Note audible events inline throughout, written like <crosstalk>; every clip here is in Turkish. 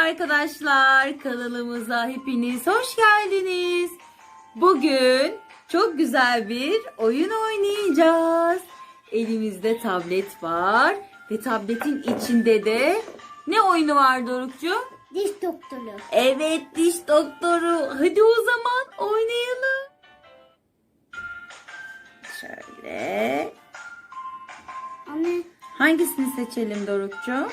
arkadaşlar. Kanalımıza hepiniz hoş geldiniz. Bugün çok güzel bir oyun oynayacağız. Elimizde tablet var ve tabletin içinde de ne oyunu var Dorukcu? Diş doktoru. Evet diş doktoru. Hadi o zaman oynayalım. Şöyle. Anne, Hangisini seçelim Dorukcu?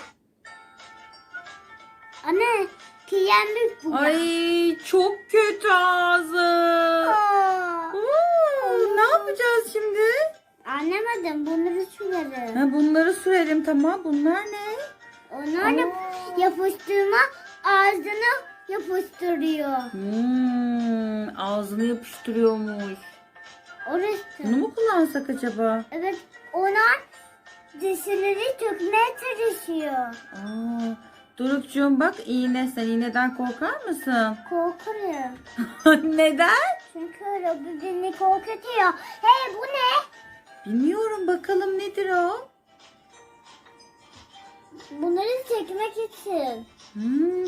Anne kirlenmiş bu. Ay çok kötü ağzı. Aa. Oo, ne yapacağız şimdi? Anlamadım bunları sürerim. Ha, bunları sürelim tamam. Bunlar ne? Onlar da yapıştırma ağzını yapıştırıyor. Hmm, ağzını yapıştırıyormuş. Orası. Bunu mu kullansak acaba? Evet onlar dişleri tökmeye çalışıyor. Aa, Dorukcuğum bak iğne. Sen iğneden korkar mısın? Korkuyorum. <laughs> Neden? Çünkü öyle birbirini korkutuyor. Hey bu ne? Bilmiyorum bakalım nedir o? Bunları çekmek için. Hmm.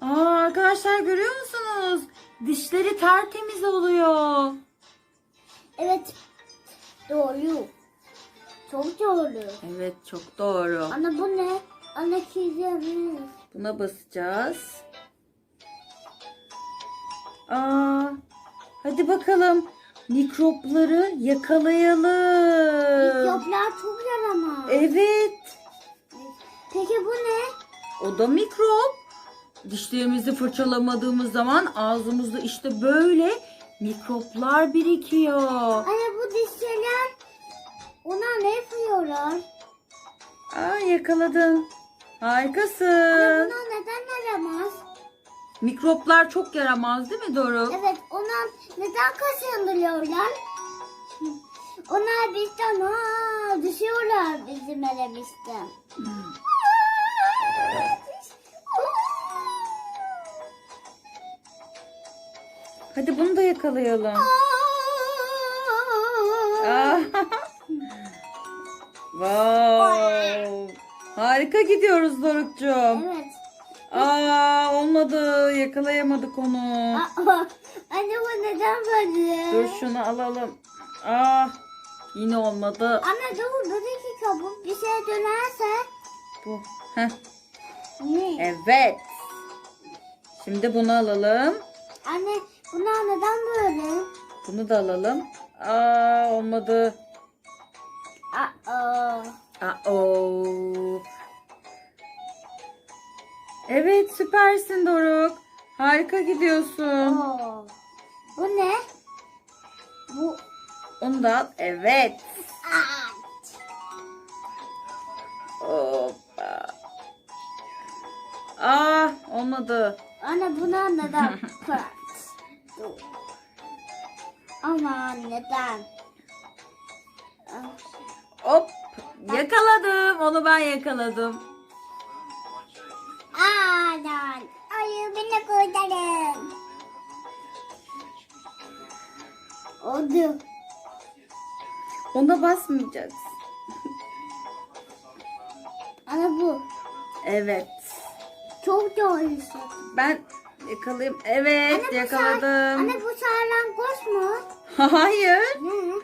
Aa, arkadaşlar görüyor musunuz? Dişleri tertemiz oluyor. Evet. Doğru. Çok doğru. Evet çok doğru. Ana bu ne? Ana kirlenmiş. Buna basacağız. Aa, hadi bakalım. Mikropları yakalayalım. Mikroplar çok yaramaz. Evet. Peki bu ne? O da mikrop. Dişlerimizi fırçalamadığımız zaman ağzımızda işte böyle mikroplar birikiyor. Anne bu dişçiler ona ne yapıyorlar? Aa yakaladın. Anne Harikasın. buna neden yaramaz? Mikroplar çok yaramaz değil mi Doruk? Evet ona neden kaşındırıyorlar? Onlar bizden ha düşüyorlar bizim elimizden. Hadi bunu da yakalayalım. Aa. <laughs> wow. Harika gidiyoruz Dorukcuğum. Evet. Aa olmadı. Yakalayamadık onu. Aa, Anne bu neden böyle? Dur şunu alalım. Aa yine olmadı. Anne dur bir dakika bu bir şey dönerse. Bu. Heh. Ne? Evet. Şimdi bunu alalım. Anne bunlar neden böyle? Bunu da alalım. Aa olmadı. Aa. Aa. Evet süpersin Doruk. Harika gidiyorsun. Oo. Bu ne? Bu Onu da al. Evet. Aa. Hoppa. Ah olmadı. Anne buna neden? Kırat. Dur. Ama neden? Hop. Yakaladım. Onu ben yakaladım. Oldu. Ona basmayacaksın. Ana bu. Evet. Çok doğru. Ben yakalayayım. Evet bu yakaladım. sar- Anne bu sarlangoç mu? Hayır. Ne?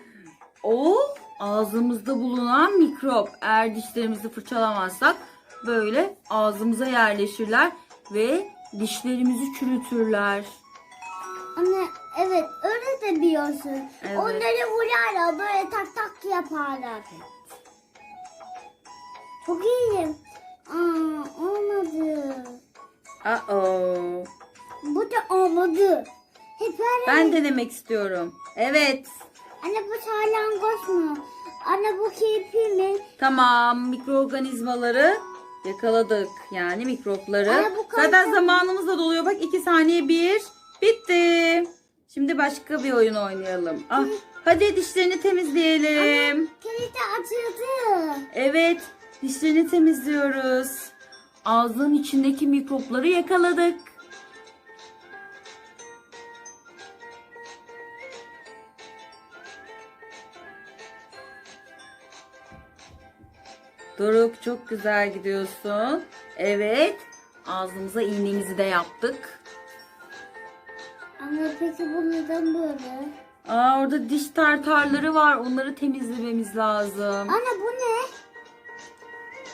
O ağzımızda bulunan mikrop. Eğer dişlerimizi fırçalamazsak böyle ağzımıza yerleşirler ve dişlerimizi çürütürler. Anne evet öyle de biliyorsun. Evet. Onları vurarlar böyle tak tak yaparlar. Çok iyiyim. Aa, olmadı. Uh-oh. Bu da olmadı. Hep öyle. Ben denemek istiyorum. Evet. Anne bu salyangoç mu? Anne bu kirpi mi? Tamam mikroorganizmaları yakaladık. Yani mikropları. Anne, bu Zaten zamanımız da doluyor. Bak iki saniye bir. Bitti. Şimdi başka bir oyun oynayalım. Ah, hadi dişlerini temizleyelim. Kilidi açıldı. Evet, dişlerini temizliyoruz. Ağzının içindeki mikropları yakaladık. Doruk çok güzel gidiyorsun. Evet. Ağzımıza iğnemizi de yaptık. Anne peki bu neden böyle? Aa orada diş tartarları var. Onları temizlememiz lazım. Anne bu ne?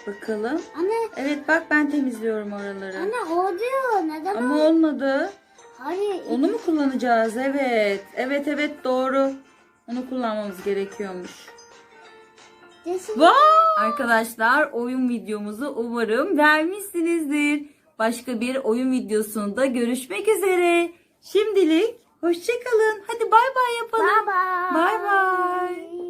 Bakalım. Anne, Evet bak ben temizliyorum oraları. anne o diyor. Neden Ama o? olmadı. Hayır. Onu mu kullanacağız? Evet. Evet evet doğru. Onu kullanmamız gerekiyormuş. Desin. Vay! Arkadaşlar oyun videomuzu umarım beğenmişsinizdir. Başka bir oyun videosunda görüşmek üzere. Şimdilik hoşçakalın. Hadi bay bay yapalım. Bye bye. Bay bay.